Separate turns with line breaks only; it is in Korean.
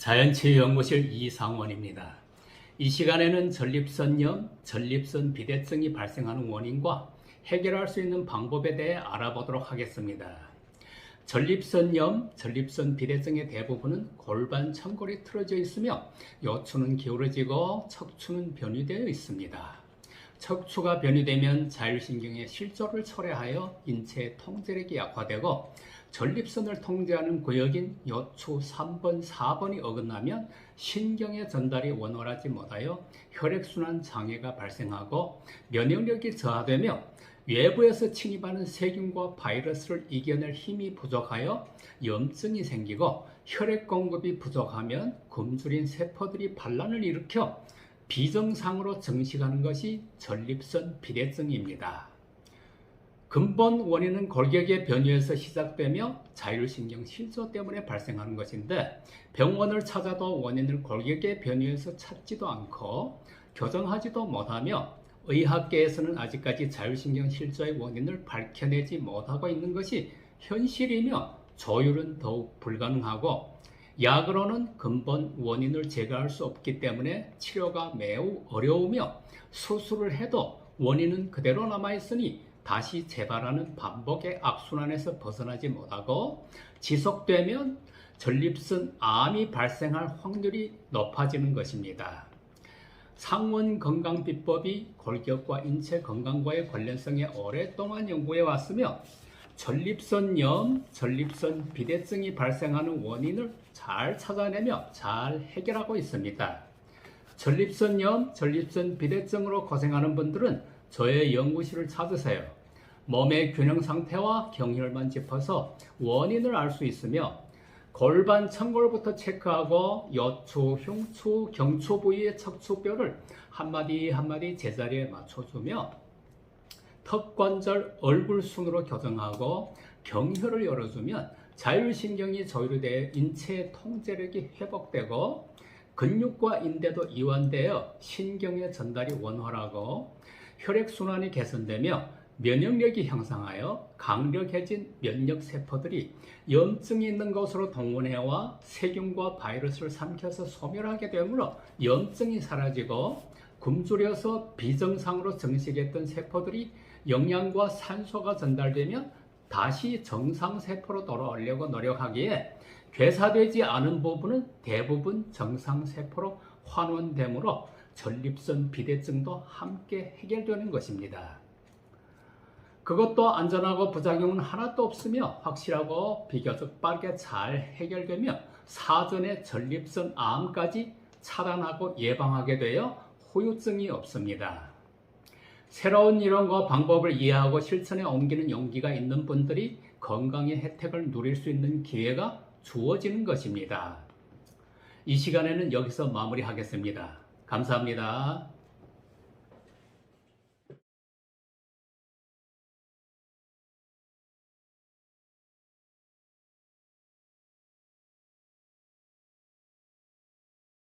자연치유 연구실 이상원입니다. 이 시간에는 전립선염, 전립선 비대증이 발생하는 원인과 해결할 수 있는 방법에 대해 알아보도록 하겠습니다. 전립선염, 전립선 비대증의 대부분은 골반 천골이 틀어져 있으며 요추는 기울어지고 척추는 변이되어 있습니다. 척추가 변이되면 자율신경의 실조를 초래하여 인체의 통제력이 약화되고 전립선을 통제하는 구역인 요추 3번, 4번이 어긋나면 신경의 전달이 원활하지 못하여 혈액순환 장애가 발생하고 면역력이 저하되며 외부에서 침입하는 세균과 바이러스를 이겨낼 힘이 부족하여 염증이 생기고 혈액 공급이 부족하면 굶주린 세포들이 반란을 일으켜 비정상으로 증식하는 것이 전립선 비대증입니다. 근본 원인은 골격의 변이에서 시작되며 자율신경 실조 때문에 발생하는 것인데 병원을 찾아도 원인을 골격의 변이에서 찾지도 않고 교정하지도 못하며 의학계에서는 아직까지 자율신경 실조의 원인을 밝혀내지 못하고 있는 것이 현실이며 조율은 더욱 불가능하고 약으로는 근본 원인을 제거할 수 없기 때문에 치료가 매우 어려우며 수술을 해도 원인은 그대로 남아있으니 다시 재발하는 반복의 악순환에서 벗어나지 못하고 지속되면 전립선 암이 발생할 확률이 높아지는 것입니다. 상원 건강 비법이 골격과 인체 건강과의 관련성에 오랫동안 연구해 왔으며 전립선염, 전립선 비대증이 발생하는 원인을 잘 찾아내며 잘 해결하고 있습니다. 전립선염, 전립선 비대증으로 고생하는 분들은 저의 연구실을 찾으세요. 몸의 균형 상태와 경혈만 짚어서 원인을 알 수 있으며 골반 천골부터 체크하고 여추, 흉추, 경추 부위의 척추뼈를 한마디 한마디 제자리에 맞춰주며 턱관절, 얼굴 순으로 교정하고 경혈을 열어주면 자율신경이 조율되어 인체의 통제력이 회복되고 근육과 인대도 이완되어 신경의 전달이 원활하고 혈액순환이 개선되며 면역력이 향상하여 강력해진 면역 세포들이 염증이 있는 곳으로 동원해와 세균과 바이러스를 삼켜서 소멸하게 되므로 염증이 사라지고 굶주려서 비정상으로 증식했던 세포들이 영양과 산소가 전달되면 다시 정상 세포로 돌아오려고 노력하기에 괴사되지 않은 부분은 대부분 정상 세포로 환원되므로 전립선 비대증도 함께 해결되는 것입니다. 그것도 안전하고 부작용은 하나도 없으며 확실하고 비교적 빠르게 잘 해결되며 사전에 전립선 암까지 차단하고 예방하게 되어 후유증이 없습니다. 새로운 이론과 방법을 이해하고 실천에 옮기는 용기가 있는 분들이 건강의 혜택을 누릴 수 있는 기회가 주어지는 것입니다. 이 시간에는 여기서 마무리하겠습니다. 감사합니다.